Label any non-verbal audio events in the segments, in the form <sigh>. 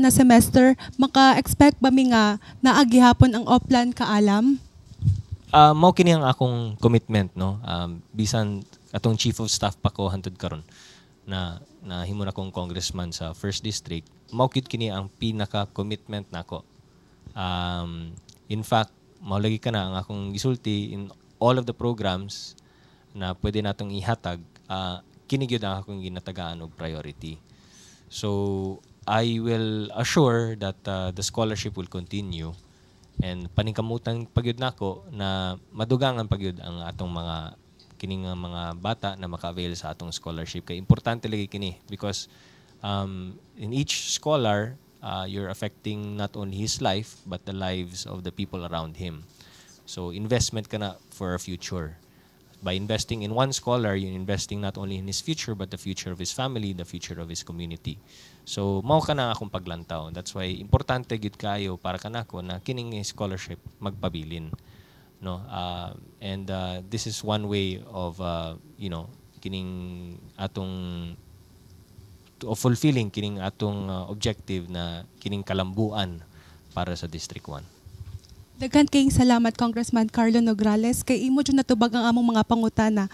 na semester, maka-expect ba mi nga naagihapon ang offline kaalam? Ah, mao kini ang akong commitment no. Um, bisan atong chief of staff pa ko hantud karon na na himo na kong congressman sa first district. Mao gyud kini ang pinaka commitment nako. Um, in fact, mao lagi ka na ang akong gisulti in all of the programs na pwede natong ihatag. Uh, kini gyud ang akong ginatagaan og priority. So I will assure that uh, the scholarship will continue. And paningkamutan pagyud nako na madugangan pagyud ang atong mga kining mga bata na maka-avail sa atong scholarship. Kay importante lagi kini because um, in each scholar uh, you're affecting not only his life but the lives of the people around him. So investment ka na for a future by investing in one scholar, you're investing not only in his future, but the future of his family, the future of his community. So, mao ka na akong paglantaw. That's why, importante gid kayo para kanako na kining scholarship magpabilin. No? Uh, and uh, this is one way of, uh, you know, kining atong of fulfilling kining atong uh, objective na kining kalambuan para sa District 1. Daghan kayong salamat Congressman Carlo Nograles kay imo jud natubag ang among mga pangutana.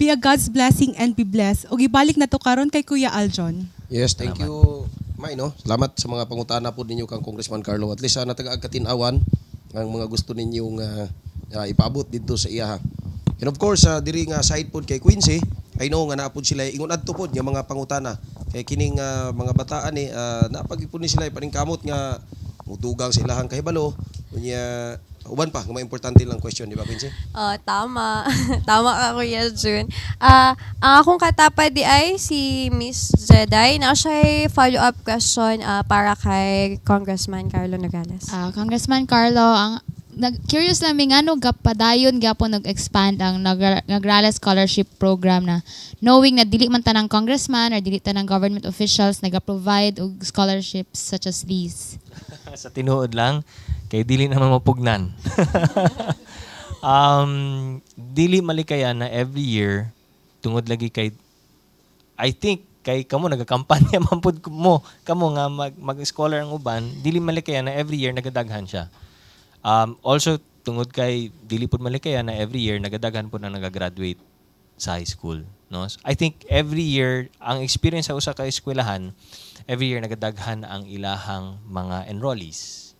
Be a God's blessing and be blessed. Og ibalik na to karon kay Kuya Aljon. Yes, thank you, May, no? Salamat sa mga pangutana po ninyo kang Congressman Carlo. At least uh, natagaag katinawan ang mga gusto ninyong uh, uh, ipaabot dito sa iya. And of course, uh, diri nga side pod kay Quincy, I know nga naapod sila ingon adto pod nga mga pangutana. Kay kining uh, mga bataan ni uh, napagipon ni sila paningkamot nga mutugang sa ilahang kahibalo. Unya uban pa nga mga importante lang question, di ba Quincy? Oh, tama. <laughs> tama ka, Kuya Jun. Ah, ang akong katapad di ay si Miss Zeday na siya follow-up question ah, para kay Congressman Carlo Nogales. Ah, Congressman Carlo, ang nag curious lang mi ngano gapadayon gapon nag-expand ang Nagra- Nagrales Scholarship Program na knowing na dili man tanang congressman or dili tanang government officials naga-provide og scholarships such as these. Sa tinuod lang kay dili naman mapugnan. <laughs> um dili malikaya na every year tungod lagi kay I think kay kamo nagakampanya <laughs> man pud mo kamo nga mag, mag-scholar ang uban dili malikaya na every year nagadaghan siya. Um also tungod kay dili pud malikaya na every year nagadaghan po na nagagraduate sa high school no? I think every year ang experience sa usa ka eskwelahan every year nagadaghan ang ilahang mga enrollees.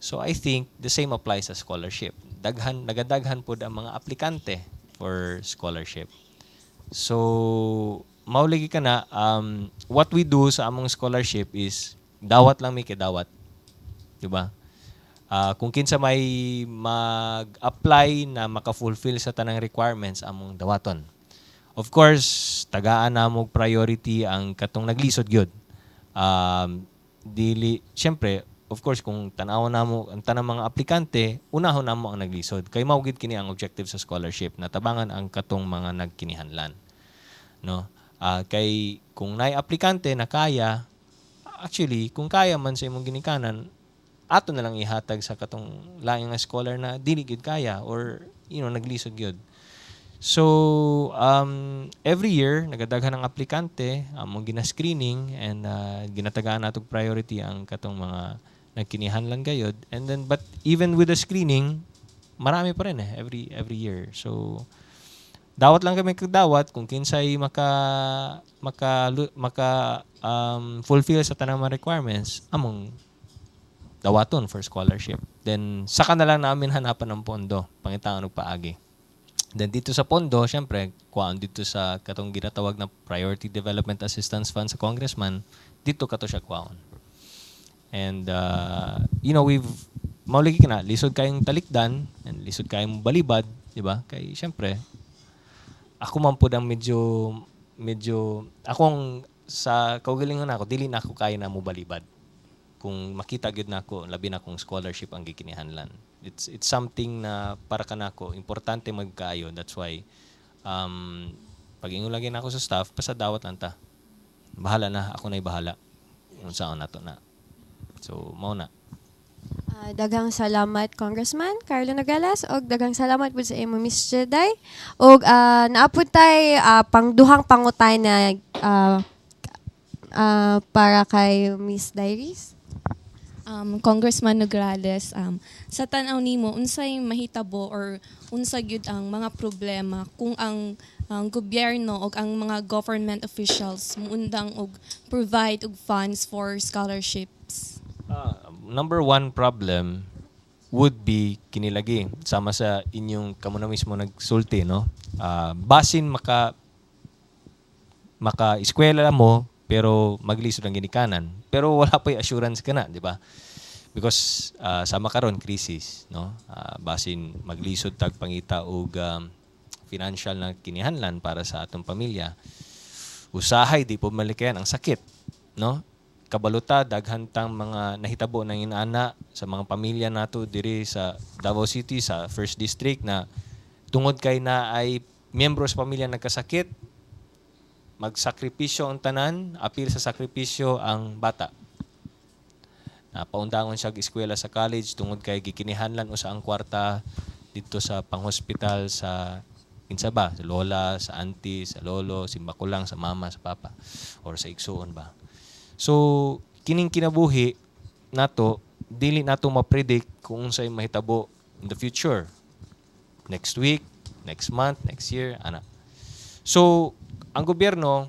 So I think the same applies sa scholarship. Daghan nagadaghan pud ang mga aplikante for scholarship. So mao lagi ka na um, what we do sa among scholarship is dawat lang mi kay dawat di ba? Ah, kung kinsa may mag-apply na maka-fulfill sa tanang requirements among dawaton. Of course, tagaan na mo priority ang katong naglisod gyud. Um, dili syempre, of course kung tan-aw na mo ang tanang mga aplikante, unahon na mo ang naglisod. Kay mao gid kini ang objective sa scholarship na tabangan ang katong mga nagkinihanlan. No? Ah, kay kung naay aplikante na kaya, actually, kung kaya man sa imong ginikanan, ato na lang ihatag sa katong laing nga scholar na dili gid kaya or you know naglisod gyud. So um, every year nagadaghan ang aplikante among gina-screening and uh, ginatagaan natog priority ang katong mga nagkinihanlan gayod and then but even with the screening marami pa rin eh every every year. So dawat lang kami kagdawat kung kinsay maka maka maka um, fulfill sa tanang mga requirements among dawaton for scholarship. Then, saka na lang namin hanapan ng pondo, pangitangan og paagi. Then, dito sa pondo, syempre, kuhaan dito sa katong ginatawag na Priority Development Assistance Fund sa Congressman, dito kato siya kuhaan. And, uh, you know, we've, mauligi ka na, lisod kayong talikdan, and lisod kayong balibad, di ba? Kay, syempre, ako man po ang medyo, medyo, akong sa kaugalingon ako, dili na ako kaya na mo balibad kung makita gyud nako labi na kung scholarship ang gikinihanlan it's it's something na para kanako importante magkaayo. That's why um pag ingon lagi na ako sa staff pasadawat lang ta. Bahala na ako na bahala. Kung saan nato na so mao na. Ah, daghang salamat Congressman Carlo Nogales og daghang salamat pud sa imo Miss Zeday. Og ah, naapod tay ah, pangduhang pangutay na ah, ah, para kay Miss Diaries. Um, Congressman Nograles, um, sa tanaw nimo unsay mahitabo or unsa gyud ang mga problema kung ang ang gobyerno o ang mga government officials muundang og provide og funds for scholarships. Ah, number one problem would be kinilagi sama sa inyong kamo na mismo nagsulti no Ah, basin maka maka eskwela mo pero maglisod ang ginikanan pero wala pa assurance ka na di ba? Because ah, sama karon crisis no? Ah, basin maglisod tag pangita og um, financial na kinihanlan para sa atong pamilya. Usahay di po malikayan. Ang sakit no? Kabaluta daghantang mga nahitabo ng inaana sa mga pamilya nato diri sa Davao City sa First District na tungod kay na ay miyembro sa pamilya nagkasakit magsakripisyo ang tanan apil sa sakripisyo ang bata Napaundangon siya eskwela sa college tungod kay gikinihanlan usa ang kwarta dito sa panghospital sa kinsa ba? Sa lola, sa auntie, sa lolo, si makulang, sa mama, sa papa or sa igsuon ba. So kining kinabuhi nato dili nato ma-predict kung unsay mahitabo in the future. Next week, next month, next year, ana. So ang gobyerno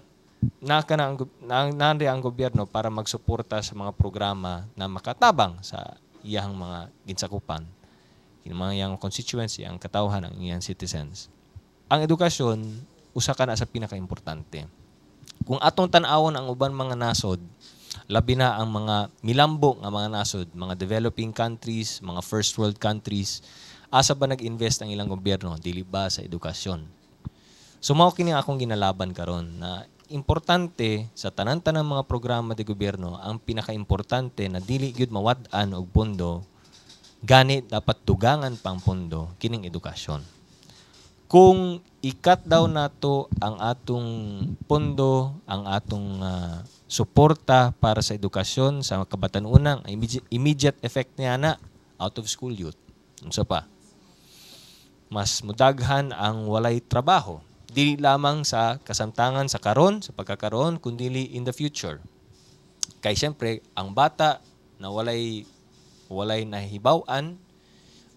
naka na ang, na, nari ang gobyerno para magsuporta sa mga programa na makatabang sa iyang mga ginsakupan. Yung mga iyang constituency ang katawhan ng iyang citizens. Ang edukasyon usa ka na sa pinakaimportante. Kung atong tan-awon ang uban mga nasod labi na ang mga milambo nga mga nasod mga developing countries mga first world countries asa ba nag-invest ang ilang gobyerno? Dili ba sa edukasyon So mao kini akong ginalaban karon na importante sa tanan-tanang mga programa de gobyerno ang pinakaimportante na dili gyud mawad-an og pondo gani dapat tugangan pang pondo kining edukasyon. Kung ikat daw nato ang atong pondo, ang atong ah, suporta para sa edukasyon sa kabatan-unang immediate, immediate effect niya na out of school youth. Unsa pa? mas mudaghan ang walay trabaho. Dili lamang sa kasamtangan sa karon, sa pagkakaroon, kundi in the future. Kay siyempre, ang bata na walay walay nahibaw-an,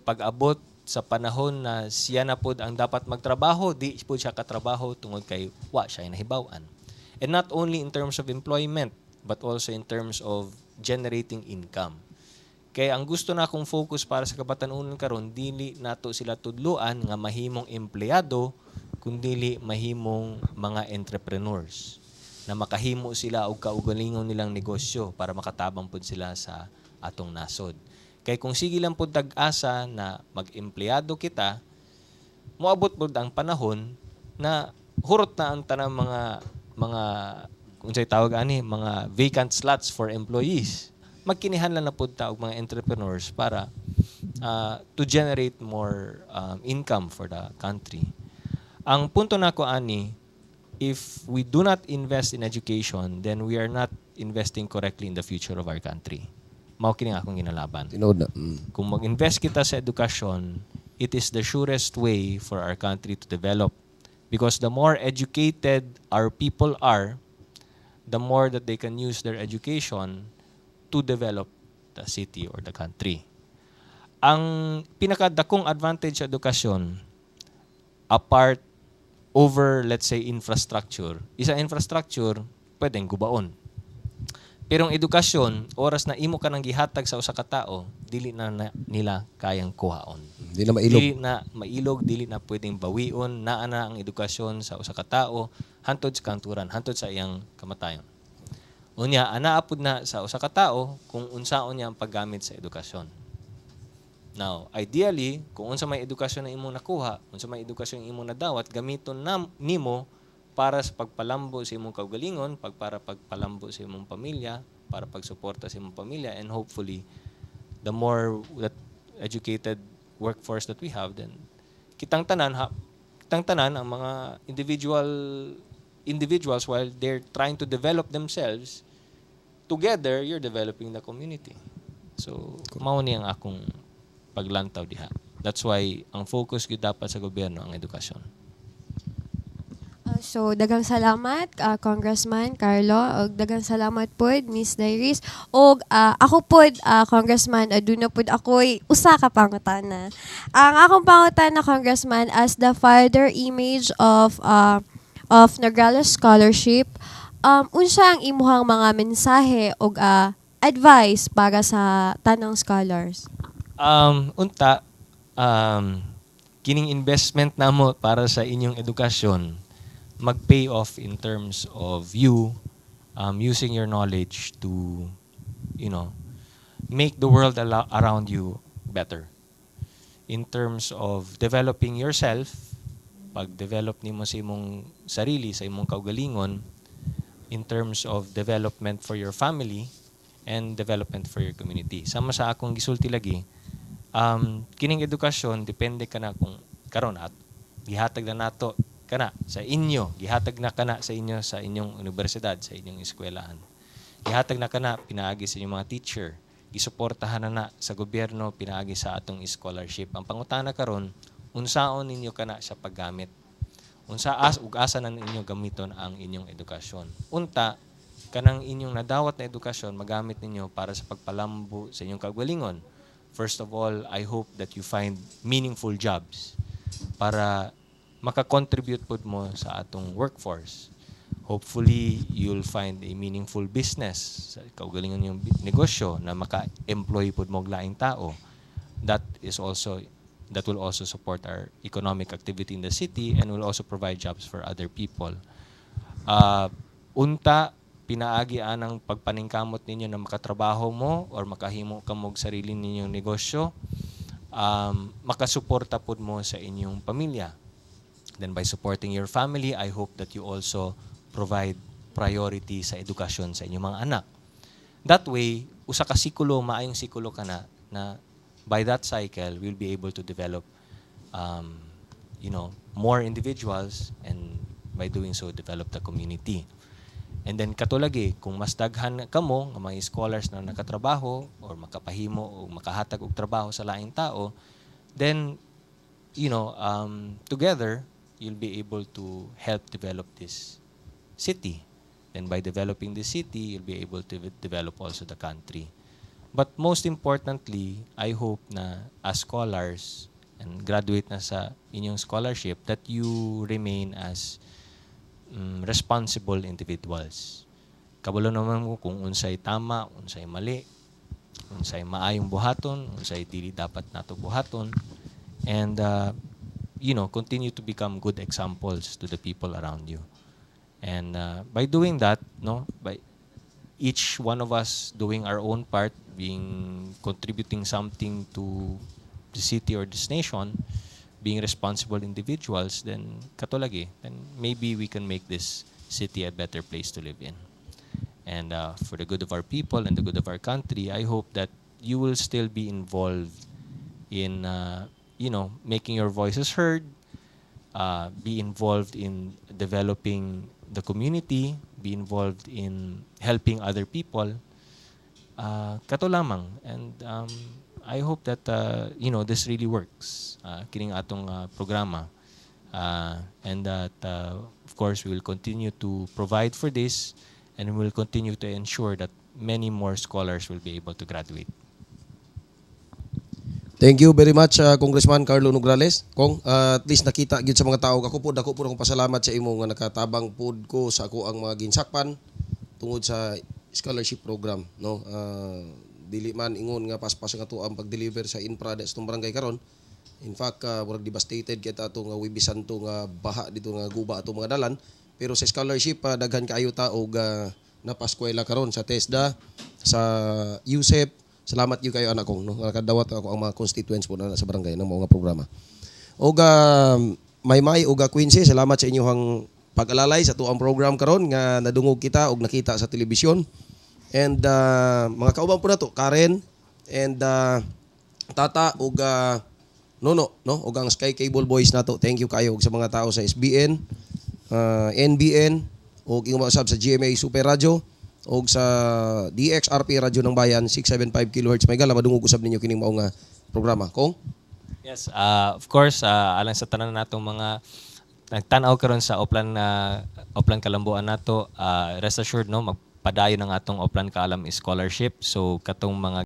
pag-abot sa panahon na siya na pod ang dapat magtrabaho, di po siya katrabaho tungod kay wa siya nahibaw-an. And not only in terms of employment, but also in terms of generating income. Kaya ang gusto na akong focus para sa kabatanunan karon dili nato sila tudluan nga mahimong empleyado kundili mahimong mga entrepreneurs na makahimo sila og kaugalingon nilang negosyo para makatabang pud sila sa atong nasod. Kay kung sige lang pud tag-asa na mag-empleyado kita, moabot pud ang panahon na hurot na ang tanang mga mga kung sa'y tawag ani mga vacant slots for employees magkinihanlan na pud ta og mga entrepreneurs para uh, to generate more um, income for the country. Ang punto nako ani if we do not invest in education then we are not investing correctly in the future of our country. Mao kini akong ginalaban Tinood na. Mm. kung mag-invest kita sa edukasyon, it is the surest way for our country to develop. Because the more educated our people are, the more that they can use their education to develop the city or the country. Ang pinakadakong advantage sa edukasyon, apart over, let's say, infrastructure, isa infrastructure, pwedeng gubaon. Pero ang edukasyon, oras na imo ka nang gihatag sa usa ka tao, dili na, na nila kayang kuhaon. Hindi na mailog. Dili na mailog, dili na pwedeng bawion, naa na ang edukasyon sa usa ka tao, hantod sa kanturan, hantod sa iyang kamatayon. Unya, anaa pud na sa usa ka tao kung unsaon niya ang paggamit sa edukasyon. Now, ideally, kung unsa may edukasyon na imong nakuha, unsa may edukasyon imong nadawat, gamiton na nimo para sa pagpalambo sa imong kaugalingon, pag para pagpalambo sa imong pamilya, para pagsuporta sa imong pamilya, and hopefully, the more that educated workforce that we have, then kitang tanan, ha, kitang tanan ang mga individual individuals while they're trying to develop themselves, together, you're developing the community. So, mao ni ang akong paglantaw diha. That's why ang focus gyud dapat sa gobyerno ang edukasyon. Uh, So, dagang salamat, ah, Congressman Carlo, og dagang salamat po, Miss Dairis. Og ah, ako po, ah, Congressman, aduna po ako'y usa ka pangutana. Ang akong pangutana, Congressman, as the father image of ah, of Nograles Scholarship, um, unsa ang imuhang mga mensahe o advice para sa tanang scholars? Um, unta, um, kining investment namo para sa inyong edukasyon mag-pay off in terms of you um, using your knowledge to, you know, make the world around you better. In terms of developing yourself, pag-develop nimo sa imong sarili, sa imong kaugalingon, in terms of development for your family and development for your community. Sama sa akong gisulti lagi, um, kining edukasyon depende kana kung karon at gihatag na nato kana sa inyo, gihatag na kana sa inyo sa inyong universidad, sa inyong eskwelahan. Gihatag na kana pinaagi sa inyong mga teacher. Gisuportahan na na sa gobyerno pinaagi sa atong scholarship. Ang pangutana karon, unsaon ninyo kana sa paggamit unsa as ug asa na ninyo gamiton ang inyong edukasyon. Unta kanang inyong nadawat na edukasyon magamit ninyo para sa pagpalambo sa inyong kagalingon. First of all, I hope that you find meaningful jobs para makakontribute pud mo sa atong workforce. Hopefully, you'll find a meaningful business sa kaugalingon yung negosyo na maka-employ pud mo laing tao. That is also that will also support our economic activity in the city and will also provide jobs for other people. Uh, unta, pinaagi anang pagpaningkamot ninyo na makatrabaho mo or makahimo ka mo sarili ninyong negosyo, um, makasuporta pud mo sa inyong pamilya. Then by supporting your family, I hope that you also provide priority sa edukasyon sa inyong mga anak. That way, usa ka sikulo, maayong sikulo ka na, na by that cycle, we'll be able to develop, um, you know, more individuals and by doing so, develop the community. And then katulagi, kung mas daghan ka mo, nga mga scholars na nakatrabaho or makapahimo o makahatag og trabaho sa laing tao, then you know, um, together, you'll be able to help develop this city. Then by developing the city, you'll be able to ve- develop also the country. But most importantly, I hope na as scholars and graduate na sa inyong scholarship that you remain as mm, responsible individuals. Kabalo naman mo kung unsay tama, unsay mali, unsay maayong buhaton, unsay dili dapat nato buhaton and uh, you know continue to become good examples to the people around you. And uh, by doing that, no, by each one of us doing our own part, being contributing something to the city or this nation, being responsible individuals, then katulagi, then maybe we can make this city a better place to live in. And uh, for the good of our people and the good of our country, I hope that you will still be involved in, uh, you know, making your voices heard, uh, be involved in developing the community, be involved in helping other people. Uh, kato lamang. And um, I hope that, uh, you know, this really works. Uh, kining atong uh, programa. Uh, and that, uh, of course, we will continue to provide for this and we will continue to ensure that many more scholars will be able to graduate. Thank you very much uh, Congressman Carlo Nograles. Kung uh, at least nakita gyud sa mga tao ako po dako po akong pasalamat sa imo nga nakatabang pud ko sa ako ang mga ginsakpan tungod sa scholarship program no. Uh, dili man ingon nga paspas nga to ang pag-deliver sa infra sa itong barangay karon. In fact, uh, murag devastated kita ato nga wibisan to nga baha dito nga guba ato mga dalan. Pero sa scholarship uh, daghan kaayo tao nga napaskwela karon sa TESDA, sa USEP, Salamat yung kayo anak kong no nakadawat ako ang mga constituents po na sa barangay ng mga programa. Og uh, may may og uh, Quincy, salamat sa inyong pag-alalay sa tuang program karon nga nadungog kita og nakita sa telebisyon. And uh, mga kauban po na to, Karen and uh, Tata og uh, Nono, no? Og ang Sky Cable Boys nato. Thank you kayo og sa mga tao sa SBN, uh, NBN, og ingon sa GMA Super Radio og sa DXRP Radio ng Bayan 675 kHz may gala madungog usab ninyo kining mao nga programa. Kong? Yes, uh, of course, uh, alang sa tanan natong mga nagtanaw karon sa Oplan na Oplan Kalambuan nato, ah, rest assured no magpadayon ang atong Oplan Kaalam Scholarship. So katong mga